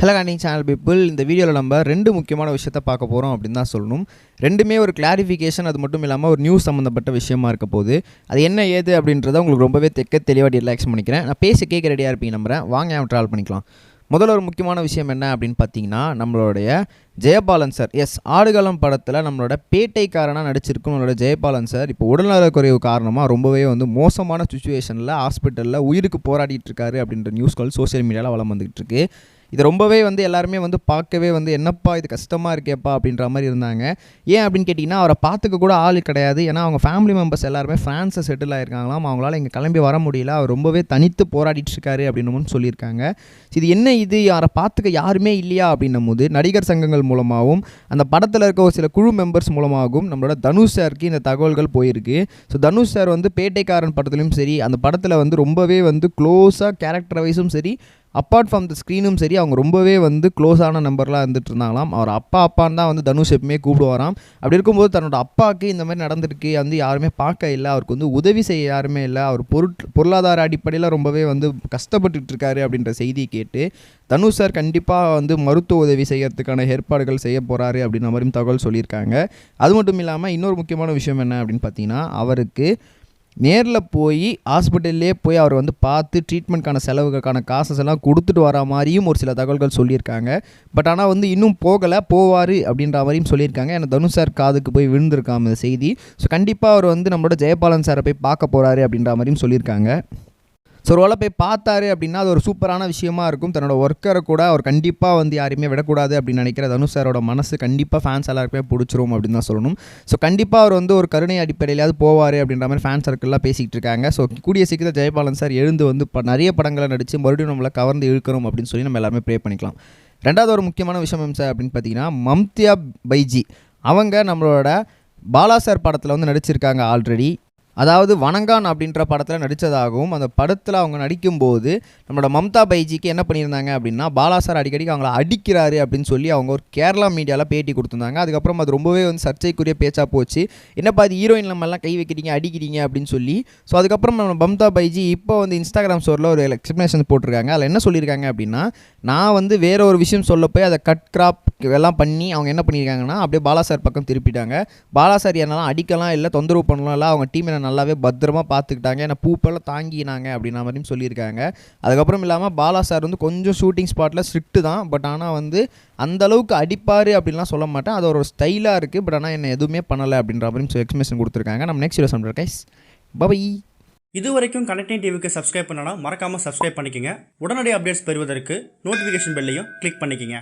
Hello காண்டிங் channel people இந்த வீடியோவில் நம்ம ரெண்டு முக்கியமான விஷயத்த பார்க்க போகிறோம் அப்படின்னு தான் சொல்லணும். ரெண்டுமே ஒரு கிளாரிஃபிகேஷன் அது மட்டும் இல்லாமல் ஒரு நியூஸ் சம்மந்தப்பட்ட விஷயமா இருக்க போது அது என்ன ஏது அப்படின்றத உங்களுக்கு ரொம்பவே தெக்க தெளிவாக ரிலாக்ஸ் பண்ணிக்கிறேன். நான் பேசி கேட்க ரெடியாக இருப்பீங்க நம்புறேன். வாங்க அவன் ட்ராவல் பண்ணிக்கலாம். முதல்ல ஒரு முக்கியமான விஷயம் என்ன அப்படின்னு பார்த்தீங்கன்னா நம்மளுடைய ஜெயபாலன் சார் எஸ் ஆடுகளம் படத்தில் நம்மளோட பேட்டைக்காரனாக நடிச்சிருக்கும் நம்மளோட ஜெயபாலன் சார் இப்போ உடல்நலக்குறைவு காரணமாக ரொம்பவே வந்து மோசமான சுச்சுவேஷனில் ஹாஸ்பிட்டலில் உயிருக்கு போராடிட்டு இருக்காரு அப்படின்ற நியூஸ்கள் சோஷியல் மீடியாவில் வளம் வந்துகிட்டு இருக்குது இது ரொம்பவே வந்து எல்லாருமே வந்து பார்க்கவே வந்து என்னப்பா இது கஷ்டமாக இருக்கேப்பா அப்படின்ற மாதிரி இருந்தாங்க. ஏன் அப்படின்னு கேட்டிங்கன்னா அவரை பார்த்துக்க கூட ஆள் கிடையாது. ஏன்னா அவங்க ஃபேமிலி மெம்பர்ஸ் எல்லாருமே ஃப்ரான்ஸை செட்டில் ஆயிருக்காங்களாம். அவங்களால இங்கே கிளம்பி வர முடியல. அவர் ரொம்பவே தனித்து போராடிட்டு இருக்காரு அப்படின்னு சொல்லியிருக்காங்க. இது என்ன இது? யாரை பார்த்துக்க யாருமே இல்லையா? அப்படின்னும் போது நடிகர் சங்கங்கள் மூலமாகவும் அந்த படத்தில் இருக்க ஒரு சில குழு மெம்பர்ஸ் மூலமாகவும் நம்மளோட தனுஷ் சாருக்கு இந்த தகவல்கள் போயிருக்கு. ஸோ தனுஷ் சார் வந்து பேட்டைக்காரன் படத்துலையும் சரி அந்த படத்தில் வந்து ரொம்பவே வந்து க்ளோஸாக கேரக்டர் வைஸும் சரி அப்பார்ட் ஃப்ரம் த ஸ்க்ரீனும் சரி அவங்க ரொம்பவே வந்து க்ளோஸான நம்பர்லாம் இருந்துட்டு இருந்தாங்களாம். அவர் அப்பா அப்பான்னு தான் வந்து தனுஷ் எப்பவுமே கூப்பிடுவாராம். அப்படி இருக்கும்போது தன்னோட அப்பாவுக்கு இந்த மாதிரி நடந்திருக்கு. வந்து யாருமே பார்க்க இல்லை. அவருக்கு வந்து உதவி செய்ய யாருமே இல்லை. அவர் பொருட் பொருளாதார அடிப்படையில் ரொம்பவே வந்து கஷ்டப்பட்டுட்டு இருக்காரு அப்படின்ற செய்தியை கேட்டு தனுஷ் சார் கண்டிப்பாக வந்து மருத்துவ உதவி செய்யறதுக்கான ஏற்பாடுகள் செய்ய போகிறாரு அப்படின்ற மாதிரியும் தகவல் சொல்லியிருக்காங்க. அது மட்டும் இல்லாமல் இன்னொரு முக்கியமான விஷயம் என்ன அப்படின்னு பார்த்தீங்கன்னா அவருக்கு நேரில் போய் ஹாஸ்பிட்டல்லே போய் அவர் வந்து பார்த்து ட்ரீட்மெண்ட்கான செலவுகளுக்கான காசஸ் எல்லாம் கொடுத்துட்டு வர மாதிரியும் ஒரு சில தகவல்கள் சொல்லியிருக்காங்க. பட் ஆனால் வந்து இன்னும் போகலை போவார் அப்படின்ற மாதிரியும் சொல்லியிருக்காங்க. ஏன்னா தனுஷ் சார் காதுக்கு போய் விழுந்திருக்காம இந்த செய்தி. ஸோ கண்டிப்பாக அவர் வந்து நம்மளோட ஜெயபாலன் சாரை போய் பார்க்க போகிறாரு அப்படின்ற மாதிரியும் சொல்லியிருக்காங்க. ஸோ ஒரு வேலை போய் பார்த்தாரு அப்படின்னா அது ஒரு சூப்பரான விஷயமா இருக்கும். தன்னோட ஒர்க்கரை கூட அவர் கண்டிப்பாக வந்து யாரையுமே விடக்கூடாது அப்படின்னு நினைக்கிற தனு சாரோட மனசு கண்டிப்பாக ஃபேன்ஸ் எல்லாருக்குமே பிடிச்சிரும் அப்படின்னு தான் சொல்லணும். ஸோ கண்டிப்பாக அவர் வந்து ஒரு கருணை அடிப்படையிலாவது போவார் அப்படின்ற மாதிரி ஃபேன் சர்க்கிள்லாம் பேசிக்கிட்டு இருக்காங்க. ஸோ கூடிய சீக்கிரம் ஜெயபாலன் சார் எழுந்து வந்து நிறைய படங்களை நடித்து மறுபடியும் நம்மளை கவர்ந்து இழுக்கணும் அப்படின்னு சொல்லி நம்ம எல்லாருமே ப்ரே பண்ணிக்கலாம். ரெண்டாவது ஒரு முக்கியமான விஷயம் சார் அப்படின்னு பார்த்தீங்கன்னா மம்தியா பைஜி. அவங்க நம்மளோட பாலா சார் படத்தில் வந்து நடிச்சிருக்காங்க ஆல்ரெடி அதாவது வணங்கான் அப்படின்ற படத்தில் நடித்ததாகவும் அந்த படத்தில் அவங்க நடிக்கும்போது நம்மளோட மம்தா பைஜிக்கு என்ன பண்ணியிருந்தாங்க அப்படின்னா பாலா சார் அடிக்கடிக்கு அவங்கள அடிக்கிறாரு அப்படின்னு சொல்லி அவங்க ஒரு கேரளா மீடியாவில் பேட்டி கொடுத்துருந்தாங்க. அதுக்கப்புறம் அது ரொம்பவே வந்து சர்ச்சைக்குரிய பேச்சாக போச்சு. என்னப்பா அது ஹீரோயின் நம்மெல்லாம் கை வைக்கிறீங்க அடிக்கிறீங்க அப்படின்னு சொல்லி ஸோ அதுக்கப்புறம் நம்ம மம்தா பைஜி இப்போ வந்து இன்ஸ்டாகிராம் ஸ்டோரில் ஒரு எக்ஸ்பிளேஷன் போட்டிருக்காங்க. அதில் என்ன சொல்லியிருக்காங்க அப்படின்னா நான் வந்து வேற ஒரு விஷயம் சொல்ல போய் அதை கட் கிராப் எல்லாம் பண்ணி அவங்க என்ன பண்ணியிருக்காங்கன்னா அப்படியே பாலா சார் பக்கம் திருப்பிட்டாங்க. பாலா சார் என்னெல்லாம் அடிக்கலாம் இல்லை தொந்தரவு பண்ணலாம் இல்லை அவங்க டீம் என்ன நல்லாவே பத்திரமா பார்த்துக்கிட்டாங்க. ஏன்னா பூப்பெல்லாம் தாங்கினாங்க அப்படின்னா மாதிரியும் சொல்லியிருக்காங்க. அதுக்கப்புறம் இல்லாமல் பாலா சார் வந்து கொஞ்சம் ஷூட்டிங் ஸ்பாட்டில் ஸ்ட்ரிக்ட்டு தான். பட் ஆனால் வந்து அந்த அளவுக்கு அடிப்பார் அப்படின்லாம் சொல்ல மாட்டேன். அது ஒரு ஸ்டைலாக இருக்குது பட் ஆனால் என்ன எதுவுமே பண்ணலை அப்படின்ற மாதிரியும் எக்ஸ்பிளேஷன் கொடுத்துருக்காங்க. நம்ம நெக்ஸ்ட் வீடியோ சொல்கிறேன் கைஸ் பபை இது வரைக்கும் கனெக்டிங் டிவிக்கு சப்ஸ்கிரைப் பண்ணனா மறக்காமல் சப்ஸ்கிரைப் பண்ணிக்கோங்க. உடனடி அப்டேட்ஸ் பெறுவதற்கு நோட்டிஃபிகேஷன் பெல்லையும் கிளிக் பண்ணிக்கோங்க.